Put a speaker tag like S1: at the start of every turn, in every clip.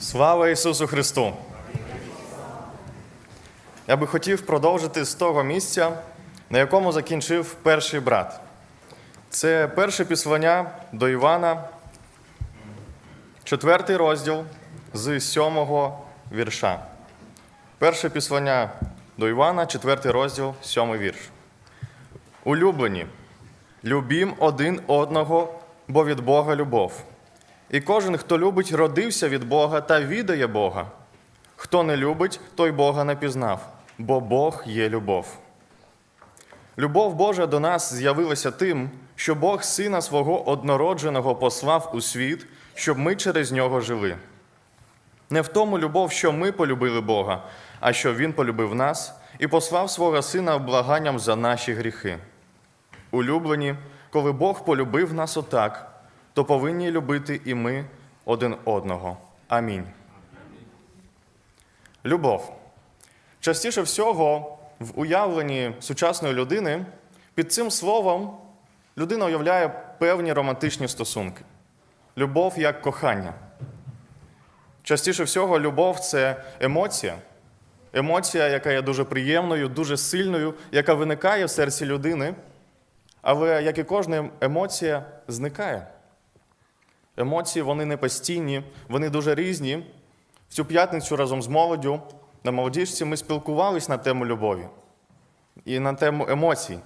S1: Слава Ісусу Христу! Я би хотів продовжити з того місця, на якому закінчив перший брат. Це перше післання до Івана, четвертий розділ з сьомого вірша. Перше післання до Івана, четвертий розділ, сьомий вірш. Улюблені, любім один одного, бо від Бога любов. І кожен, хто любить, родився від Бога та відає Бога. Хто не любить, той Бога не пізнав, бо Бог є любов. Любов Божа до нас з'явилася тим, що Бог Сина свого однородженого послав у світ, щоб ми через нього жили. Не в тому любов, що ми полюбили Бога, а що Він полюбив нас і послав свого Сина благанням за наші гріхи. Улюблені, коли Бог полюбив нас отак, то повинні любити і ми один одного. Амінь. Любов. Частіше всього в уявленні сучасної людини під цим словом людина уявляє певні романтичні стосунки. Любов як кохання. Частіше всього, любов це емоція. Емоція, яка є дуже приємною, дуже сильною, яка виникає в серці людини, але, як і кожна емоція, зникає. Емоції вони не постійні, вони дуже різні. В цю п'ятницю разом з молоддю на молодіжці ми спілкувалися на тему любові і на тему емоцій.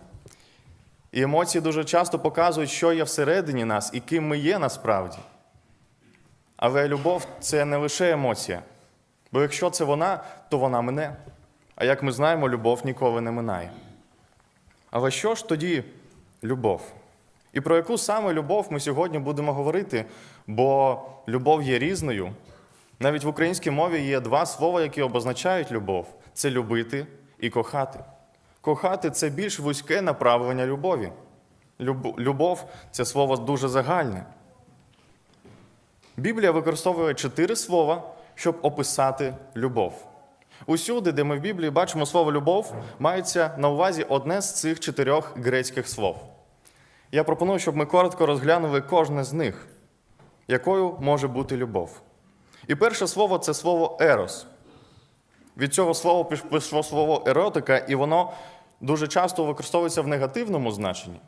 S1: І емоції дуже часто показують, що є всередині нас і ким ми є насправді. Але любов це не лише емоція. Бо якщо це вона, то вона мине. А як ми знаємо, любов ніколи не минає. Але що ж тоді любов? І про яку саме любов ми сьогодні будемо говорити, бо любов є різною. Навіть в українській мові є два слова, які обозначають любов: це любити і кохати. Кохати це більш вузьке направлення любові. Люб- Любов це слово дуже загальне. Біблія використовує чотири слова, щоб описати любов. Усюди, де ми в Біблії бачимо слово любов, мається на увазі одне з цих чотирьох грецьких слов. Я пропоную, щоб ми коротко розглянули кожне з них, якою може бути любов. І перше слово це слово ерос. Від цього слова пішло слово еротика, і воно дуже часто використовується в негативному значенні.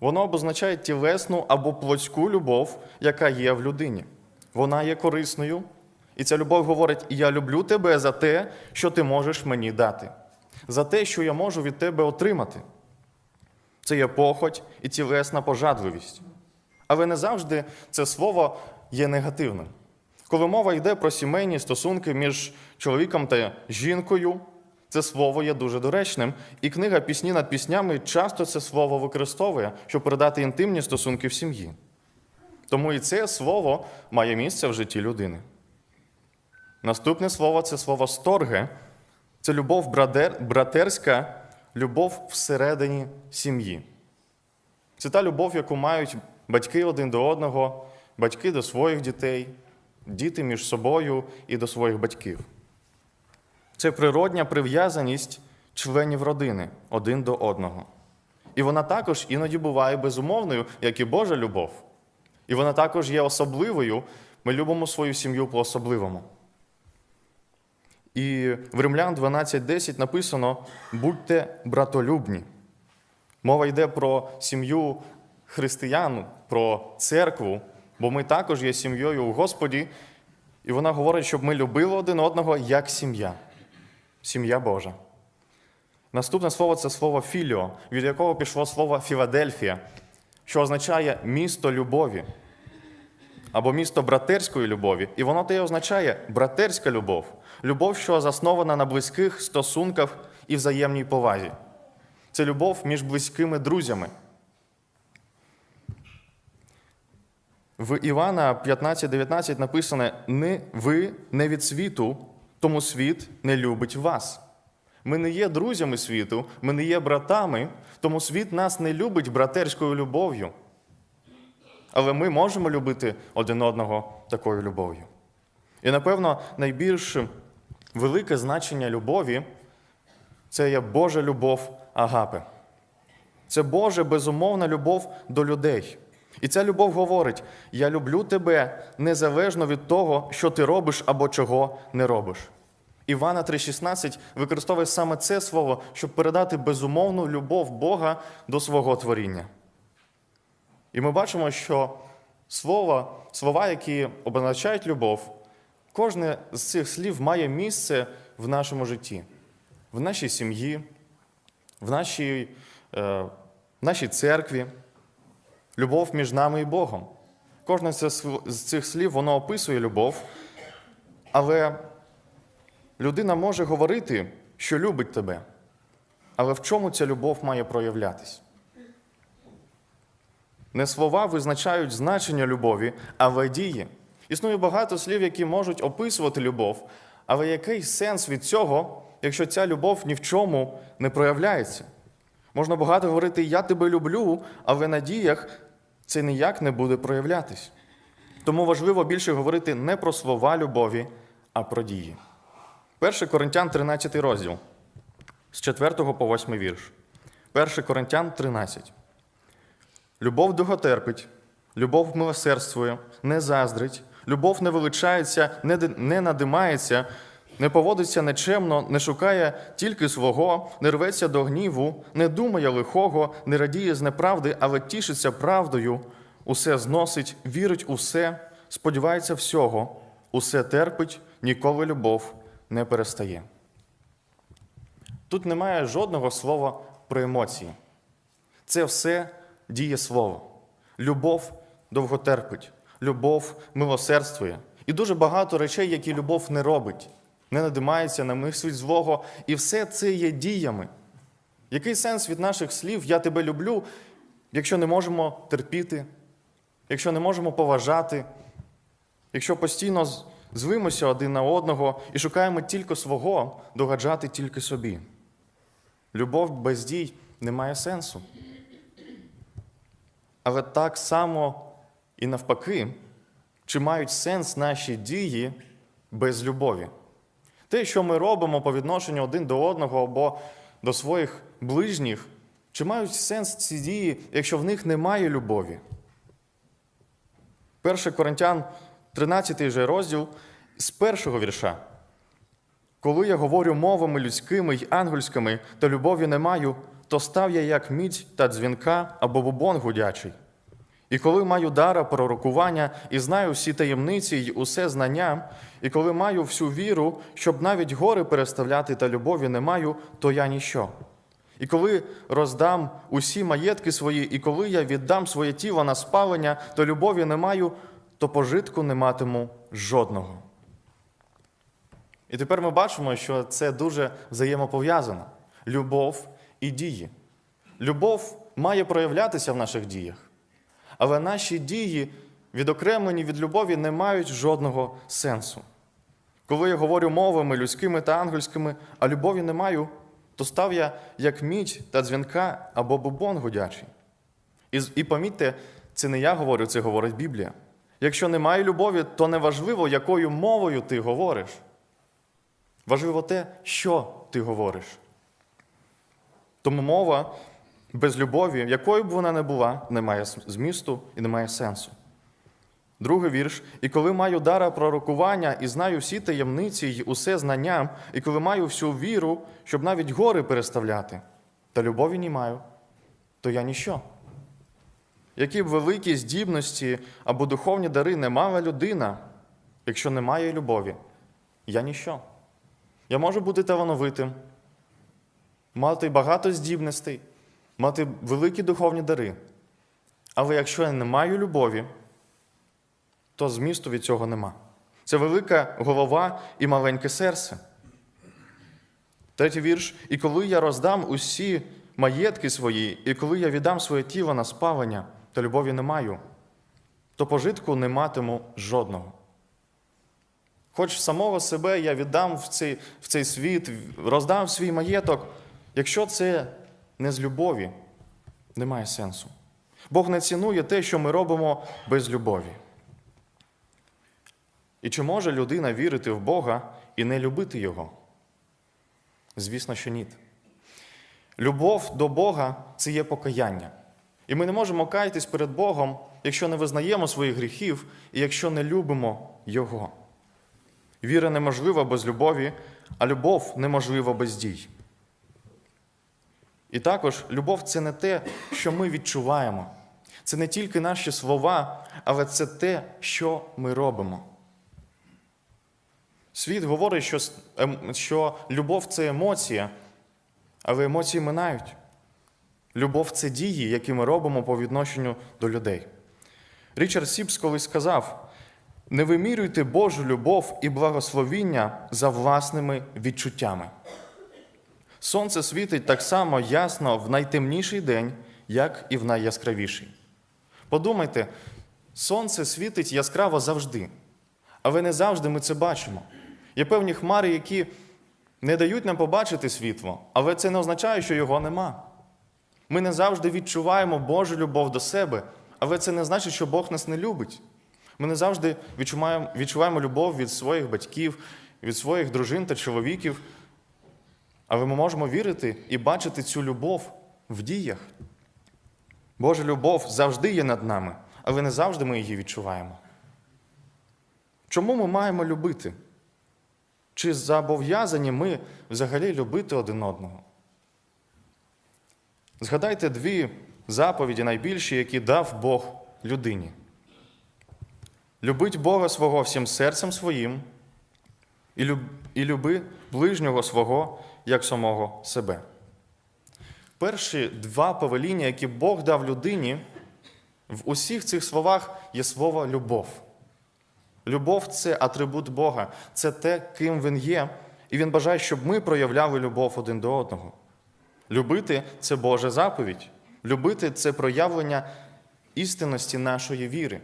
S1: Воно обозначає тілесну або плотську любов, яка є в людині. Вона є корисною, і ця любов говорить: Я люблю тебе за те, що ти можеш мені дати, за те, що я можу від тебе отримати. Це є похоть і тілесна пожадливість. Але не завжди це слово є негативним. Коли мова йде про сімейні стосунки між чоловіком та жінкою, це слово є дуже доречним, і книга Пісні над піснями часто це слово використовує, щоб передати інтимні стосунки в сім'ї. Тому і це слово має місце в житті людини. Наступне слово це слово сторге, це любов братерська, любов всередині сім'ї. Це та любов, яку мають батьки один до одного, батьки до своїх дітей, діти між собою і до своїх батьків. Це природня прив'язаність членів родини один до одного. І вона також іноді буває безумовною, як і Божа любов. І вона також є особливою. Ми любимо свою сім'ю по-особливому. І в Римлян 12.10 написано: будьте братолюбні. Мова йде про сім'ю християн, про церкву, бо ми також є сім'єю у Господі, і вона говорить, щоб ми любили один одного як сім'я, сім'я Божа. Наступне слово це слово філіо, від якого пішло слово Філадельфія, що означає місто любові або місто братерської любові. І воно те означає братерська любов, любов, що заснована на близьких стосунках і взаємній повазі. Це любов між близькими друзями. В Івана 15:19 написано: «Не- ви не від світу, тому світ не любить вас. Ми не є друзями світу, ми не є братами, тому світ нас не любить братерською любов'ю. Але ми можемо любити один одного такою любов'ю. І, напевно, найбільш велике значення любові це є Божа любов агапи. Це Божа безумовна любов до людей. І ця любов говорить: Я люблю тебе незалежно від того, що ти робиш або чого не робиш. Івана 3,16 використовує саме це слово, щоб передати безумовну любов Бога до свого творіння. І ми бачимо, що слово, слова, які обозначають любов, кожне з цих слів має місце в нашому житті, в нашій сім'ї, в нашій, е, в нашій церкві, любов між нами і Богом. Кожне з цих- слів воно описує любов, але людина може говорити, що любить тебе. Але в чому ця любов має проявлятись? Не слова визначають значення любові, але дії. Існує багато слів, які можуть описувати любов, але який сенс від цього, якщо ця любов ні в чому не проявляється? Можна багато говорити Я тебе люблю, але на діях це ніяк не буде проявлятись. Тому важливо більше говорити не про слова любові, а про дії. 1 Коринтян 13 розділ з 4 по 8 вірш. 1 Коринтян 13. Любов довготерпить, любов милосердствує, не заздрить, любов не величається, не, не надимається, не поводиться нечемно, не шукає тільки свого, не рветься до гніву, не думає лихого, не радіє з неправди, але тішиться правдою, усе зносить, вірить усе, сподівається всього, усе терпить, ніколи любов не перестає. Тут немає жодного слова про емоції. Це все діє слово. Любов довготерпить, любов милосердствує. І дуже багато речей, які любов не робить, не надимається, не мислить злого. І все це є діями. Який сенс від наших слів Я тебе люблю, якщо не можемо терпіти, якщо не можемо поважати, якщо постійно звимося один на одного і шукаємо тільки свого, догаджати тільки собі. Любов без дій не має сенсу. Але так само і навпаки, чи мають сенс наші дії без любові? Те, що ми робимо по відношенню один до одного або до своїх ближніх, чи мають сенс ці дії, якщо в них немає любові? 1 Коринтян, 13 же розділ з першого вірша. Коли я говорю мовами людськими й ангельськими, та любові не маю, то став я як мідь та дзвінка або бубон гудячий. І коли маю дара пророкування і знаю всі таємниці й усе знання, і коли маю всю віру, щоб навіть гори переставляти та любові не маю, то я ніщо. І коли роздам усі маєтки свої, і коли я віддам своє тіло на спалення, то любові не маю, то пожитку не матиму жодного. І тепер ми бачимо, що це дуже взаємопов'язано: любов і дії. Любов має проявлятися в наших діях, але наші дії, відокремлені від любові, не мають жодного сенсу. Коли я говорю мовами людськими та ангельськими, а любові не маю, то став я як мідь та дзвінка або бубон гудячий. І, і помітьте, це не я говорю, це говорить Біблія. Якщо немає любові, то неважливо, якою мовою ти говориш. Важливо те, що ти говориш. Тому мова без любові, якою б вона не була, не має змісту і не має сенсу. Другий вірш. І коли маю дара пророкування і знаю всі таємниці й усе знання, і коли маю всю віру, щоб навіть гори переставляти, та любові не маю, то я ніщо. Які б великі здібності або духовні дари не мала людина, якщо немає любові, я ніщо. Я можу бути талановитим, мати багато здібностей, мати великі духовні дари. Але якщо я не маю любові, то змісту від цього нема. Це велика голова і маленьке серце. Третій вірш. І коли я роздам усі маєтки свої, і коли я віддам своє тіло на спалення, та любові не маю, то пожитку не матиму жодного. Хоч самого себе я віддам в цей, в цей світ, роздам свій маєток, якщо це не з любові, немає сенсу. Бог не цінує те, що ми робимо без любові. І чи може людина вірити в Бога і не любити Його? Звісно, що ні. Любов до Бога це є покаяння. І ми не можемо каятись перед Богом, якщо не визнаємо своїх гріхів і якщо не любимо Його. Віра неможлива без любові, а любов неможлива без дій. І також любов це не те, що ми відчуваємо. Це не тільки наші слова, але це те, що ми робимо. Світ говорить, що, ем- що любов це емоція, але емоції минають. Любов це дії, які ми робимо по відношенню до людей. Річард Сіпс колись сказав: не вимірюйте Божу любов і благословіння за власними відчуттями. Сонце світить так само ясно в найтемніший день, як і в найяскравіший. Подумайте, сонце світить яскраво завжди, але не завжди ми це бачимо. Є певні хмари, які не дають нам побачити світло, але це не означає, що його нема. Ми не завжди відчуваємо Божу любов до себе, але це не значить, що Бог нас не любить. Ми не завжди відчуваємо, відчуваємо любов від своїх батьків, від своїх дружин та чоловіків. Але ми можемо вірити і бачити цю любов в діях. Божа любов завжди є над нами, але не завжди ми її відчуваємо. Чому ми маємо любити? Чи зобов'язані ми взагалі любити один одного? Згадайте дві заповіді найбільші, які дав Бог людині. Любить Бога свого всім серцем своїм і люби ближнього свого як самого себе. Перші два повеління, які Бог дав людині, в усіх цих словах є слово любов. Любов це атрибут Бога, це те, ким Він є, і Він бажає, щоб ми проявляли любов один до одного. Любити це Божа заповідь. Любити це проявлення істинності нашої віри.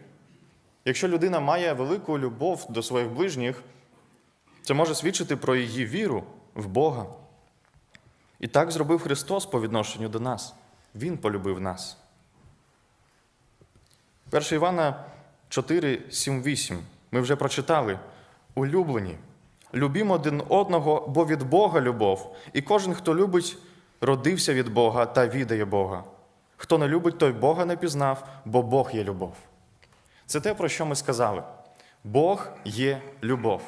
S1: Якщо людина має велику любов до своїх ближніх, це може свідчити про її віру в Бога. І так зробив Христос по відношенню до нас. Він полюбив нас. 1 Івана 4, 7, 8. Ми вже прочитали. Улюблені. Любімо один одного, бо від Бога любов, і кожен, хто любить, родився від Бога та відає Бога. Хто не любить, той Бога не пізнав, бо Бог є любов. Це те, про що ми сказали. Бог є любов.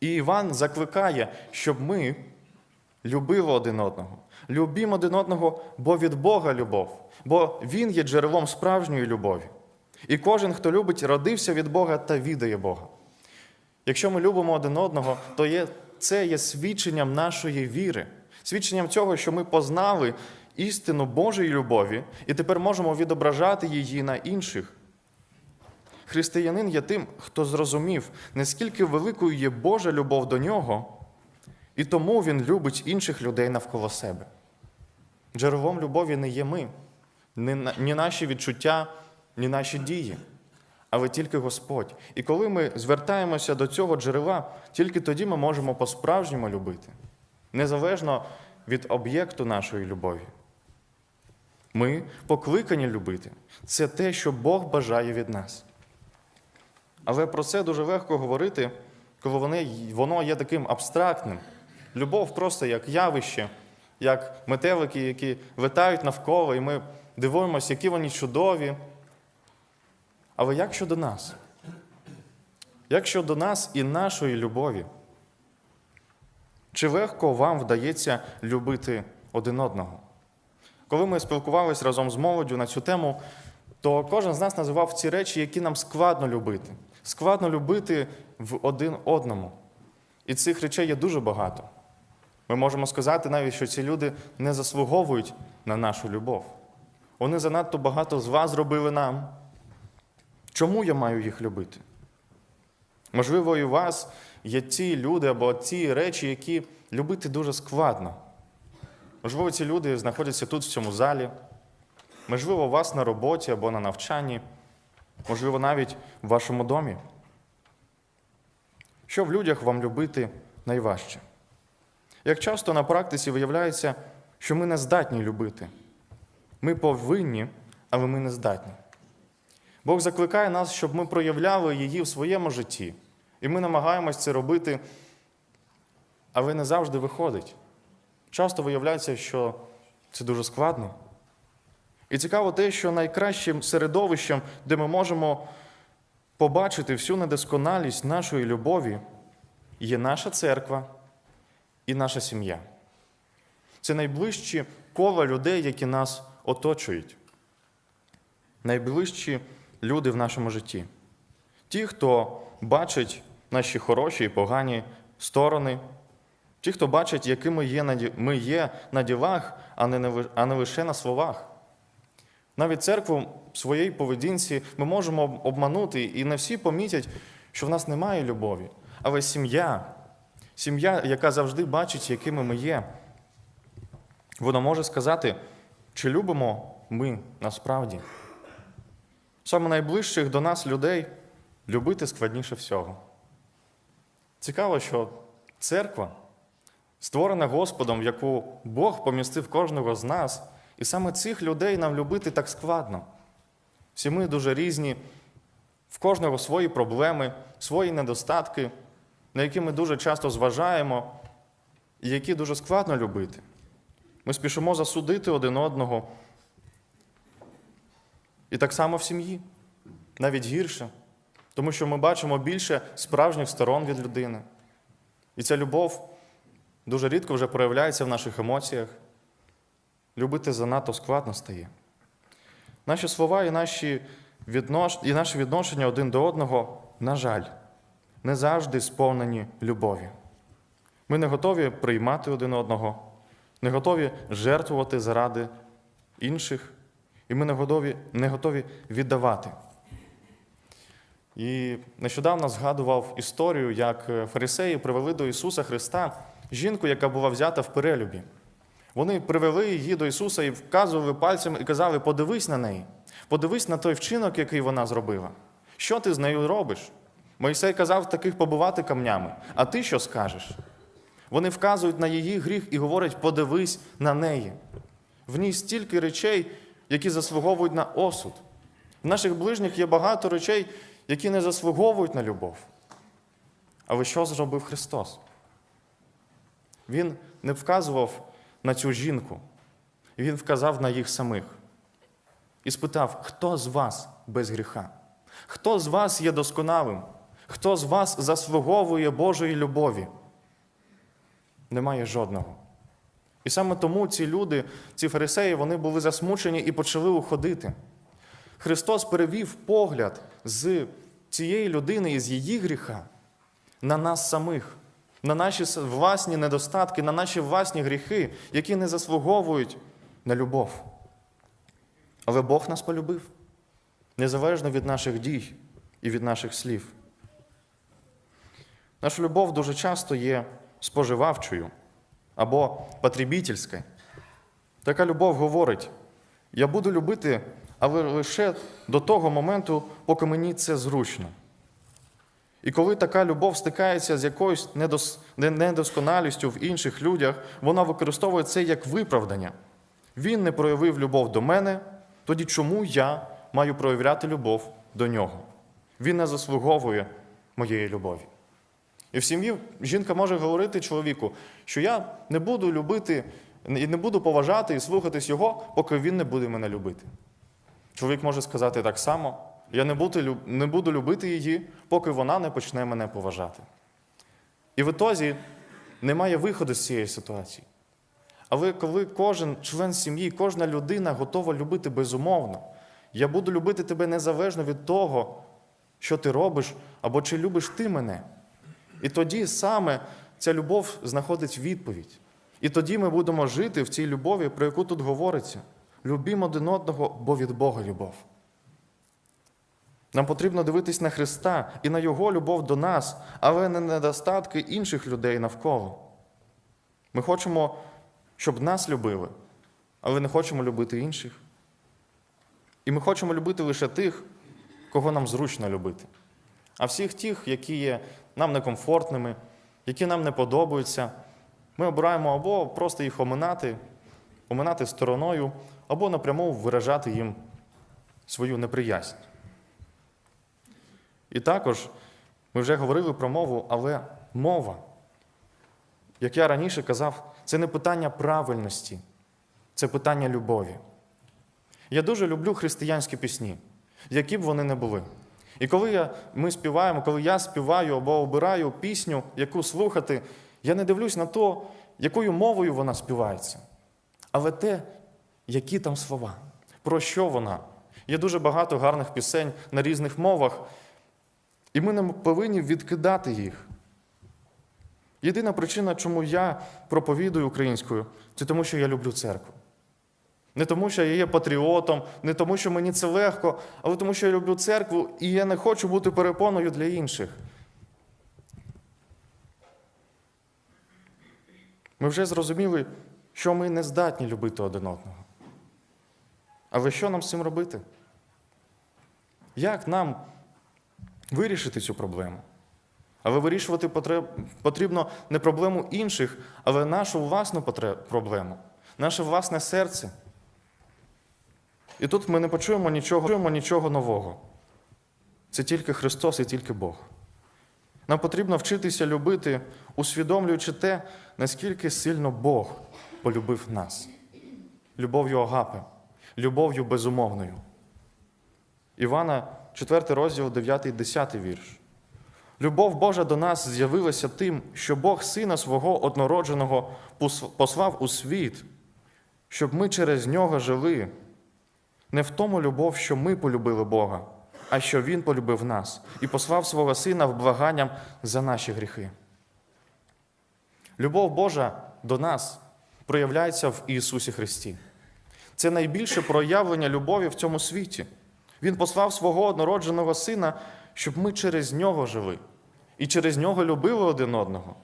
S1: І Іван закликає, щоб ми любили один одного. Любімо один одного, бо від Бога любов, бо Він є джерелом справжньої любові. І кожен, хто любить, родився від Бога та відає Бога. Якщо ми любимо один одного, то є, це є свідченням нашої віри, свідченням цього, що ми познали істину Божої любові і тепер можемо відображати її на інших. Християнин є тим, хто зрозумів, наскільки великою є Божа любов до нього, і тому він любить інших людей навколо себе. Джерелом любові не є ми, ні наші відчуття, ні наші дії, але тільки Господь. І коли ми звертаємося до цього джерела, тільки тоді ми можемо по-справжньому любити, незалежно від об'єкту нашої любові. Ми покликані любити. Це те, що Бог бажає від нас. Але про це дуже легко говорити, коли воно є таким абстрактним. Любов просто як явище, як метелики, які летають навколо, і ми дивуємося, які вони чудові. Але як щодо нас? Як щодо нас і нашої любові? Чи легко вам вдається любити один одного? Коли ми спілкувалися разом з молоддю на цю тему, то кожен з нас називав ці речі, які нам складно любити. Складно любити в один одному. І цих речей є дуже багато. Ми можемо сказати навіть, що ці люди не заслуговують на нашу любов. Вони занадто багато зла зробили нам. Чому я маю їх любити? Можливо, і у вас є ті люди або ті речі, які любити дуже складно. Можливо, ці люди знаходяться тут, в цьому залі. Можливо, у вас на роботі або на навчанні, можливо, навіть в вашому домі. Що в людях вам любити найважче? Як часто на практиці виявляється, що ми не здатні любити. Ми повинні, але ми не здатні. Бог закликає нас, щоб ми проявляли її в своєму житті. І ми намагаємось це робити, але не завжди виходить. Часто виявляється, що це дуже складно. І цікаво те, що найкращим середовищем, де ми можемо побачити всю недосконалість нашої любові, є наша церква і наша сім'я. Це найближчі кола людей, які нас оточують. Найближчі люди в нашому житті. Ті, хто бачить наші хороші і погані сторони, ті, хто бачить, якими є на ми є на ділах, а не, а не лише на словах. Навіть церкву в своїй поведінці ми можемо обманути, і не всі помітять, що в нас немає любові. Але сім'я, сім'я, яка завжди бачить, якими ми є, вона може сказати, чи любимо ми насправді. Саме найближчих до нас людей любити складніше всього. Цікаво, що церква, створена Господом, яку Бог помістив кожного з нас, і саме цих людей нам любити так складно. Всі ми дуже різні, в кожного свої проблеми, свої недостатки, на які ми дуже часто зважаємо, і які дуже складно любити. Ми спішимо засудити один одного. І так само в сім'ї, навіть гірше, тому що ми бачимо більше справжніх сторон від людини. І ця любов дуже рідко вже проявляється в наших емоціях. Любити занадто складно стає. Наші слова і наші, віднош... і наші відношення один до одного, на жаль, не завжди сповнені любові. Ми не готові приймати один одного, не готові жертвувати заради інших, і ми не готові, не готові віддавати. І нещодавно згадував історію, як е, фарисеї привели до Ісуса Христа жінку, яка була взята в перелюбі. Вони привели її до Ісуса і вказували пальцем і казали: подивись на неї, подивись на той вчинок, який вона зробила. Що ти з нею робиш? Мойсей казав таких побувати камнями. А ти що скажеш? Вони вказують на її гріх і говорять: подивись на неї. В ній стільки речей, які заслуговують на осуд. В наших ближніх є багато речей, які не заслуговують на любов. Але що зробив Христос? Він не вказував на цю жінку, він вказав на їх самих і спитав, хто з вас без гріха? Хто з вас є досконалим? Хто з вас заслуговує Божої любові? Немає жодного. І саме тому ці люди, ці фарисеї, вони були засмучені і почали уходити. Христос перевів погляд з цієї людини і з її гріха на нас самих, на наші власні недостатки, на наші власні гріхи, які не заслуговують на любов. Але Бог нас полюбив, незалежно від наших дій і від наших слів. Наша любов дуже часто є споживавчою або потребітельською. Така любов говорить: я буду любити, але лише до того моменту, поки мені це зручно. І коли така любов стикається з якоюсь недос- недосконалістю в інших людях, вона використовує це як виправдання. Він не проявив любов до мене, тоді чому я маю проявляти любов до нього? Він не заслуговує моєї любові. І в сім'ї жінка може говорити чоловіку, що я не буду любити і не буду поважати і слухатись його, поки він не буде мене любити. Чоловік може сказати так само: я не буду, не буду любити її, поки вона не почне мене поважати. І в ітозі немає виходу з цієї ситуації. Але коли кожен член сім'ї, кожна людина готова любити безумовно, я буду любити тебе незалежно від того, що ти робиш, або чи любиш ти мене. І тоді саме ця любов знаходить відповідь. І тоді ми будемо жити в цій любові, про яку тут говориться. Любімо один одного, бо від Бога любов. Нам потрібно дивитись на Христа і на Його любов до нас, але не на недостатки інших людей навколо. Ми хочемо, щоб нас любили, але не хочемо любити інших. І ми хочемо любити лише тих, кого нам зручно любити. А всіх тих, які є нам некомфортними, які нам не подобаються, ми обираємо або просто їх оминати, оминати стороною, або напряму виражати їм свою неприязнь. І також ми вже говорили про мову, але мова, як я раніше казав, це не питання правильності, це питання любові. Я дуже люблю християнські пісні, які б вони не були. І коли я, ми співаємо, коли я співаю або обираю пісню, яку слухати, я не дивлюсь на то, якою мовою вона співається, але те, які там слова, про що вона. Є дуже багато гарних пісень на різних мовах, і ми не повинні відкидати їх. Єдина причина, чому я проповідую українською, це тому, що я люблю церкву. Не тому, що я є патріотом, не тому, що мені це легко, але тому, що я люблю церкву і я не хочу бути перепоною для інших. Ми вже зрозуміли, що ми не здатні любити один одного. Але що нам з цим робити? Як нам вирішити цю проблему? Але вирішувати потрібно не проблему інших, але нашу власну проблему, наше власне серце. І тут ми не почуємо нічого, нічого нового. Це тільки Христос і тільки Бог. Нам потрібно вчитися любити, усвідомлюючи те, наскільки сильно Бог полюбив нас. Любов'ю Агапи, любов'ю безумовною. Івана, 4 розділ, 9, 10 вірш. Любов Божа до нас з'явилася тим, що Бог Сина свого однородженого послав у світ, щоб ми через нього жили. Не в тому любов, що ми полюбили Бога, а що Він полюбив нас і послав свого Сина в благанням за наші гріхи. Любов Божа до нас проявляється в Ісусі Христі. Це найбільше проявлення любові в цьому світі. Він послав свого однородженого Сина, щоб ми через нього жили і через нього любили один одного.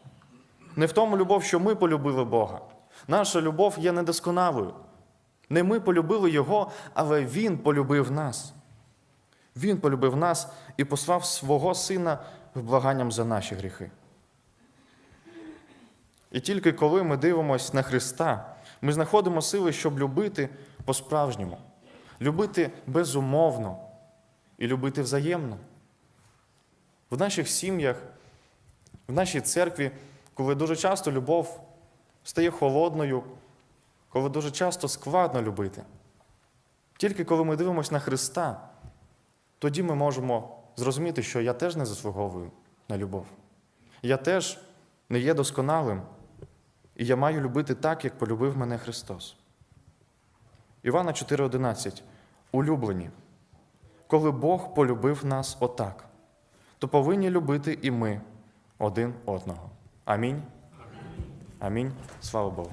S1: Не в тому любов, що ми полюбили Бога. Наша любов є недосконалою. Не ми полюбили Його, але Він полюбив нас. Він полюбив нас і послав свого Сина благанням за наші гріхи. І тільки коли ми дивимося на Христа, ми знаходимо сили, щоб любити по-справжньому, любити безумовно і любити взаємно. В наших сім'ях, в нашій церкві, коли дуже часто любов стає холодною, коли дуже часто складно любити. Тільки коли ми дивимося на Христа, тоді ми можемо зрозуміти, що я теж не заслуговую на любов. Я теж не є досконалим, і я маю любити так, як полюбив мене Христос. Івана 4:11. Улюблені. Коли Бог полюбив нас отак, то повинні любити і ми один одного. Амінь. Амінь. Слава Богу.